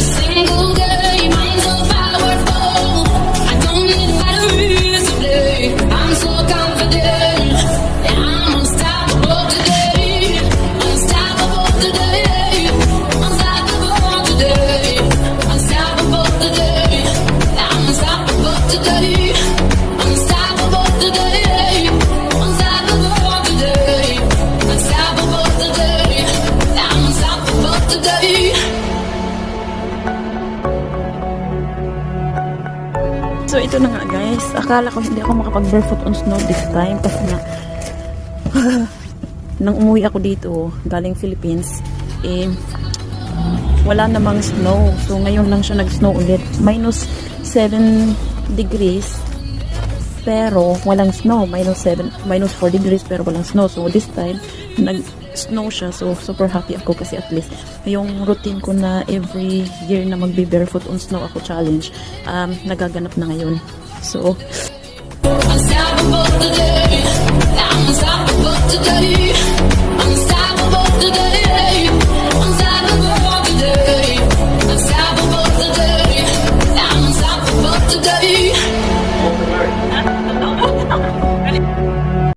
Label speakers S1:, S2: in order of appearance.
S1: single girl. Ito na nga guys. Akala ko hindi ako makapag barefoot on snow this time kasi nga nang umuwi ako dito galing Philippines eh wala namang snow. So ngayon lang siya nag-snow ulit. Minus 7 degrees pero walang snow. Minus 7, minus 4 degrees pero walang snow. So this time nag-snow siya. So super happy ako kasi at least yung routine ko na every year na magbe barefoot on snow ako challenge um, nagaganap na ngayon. So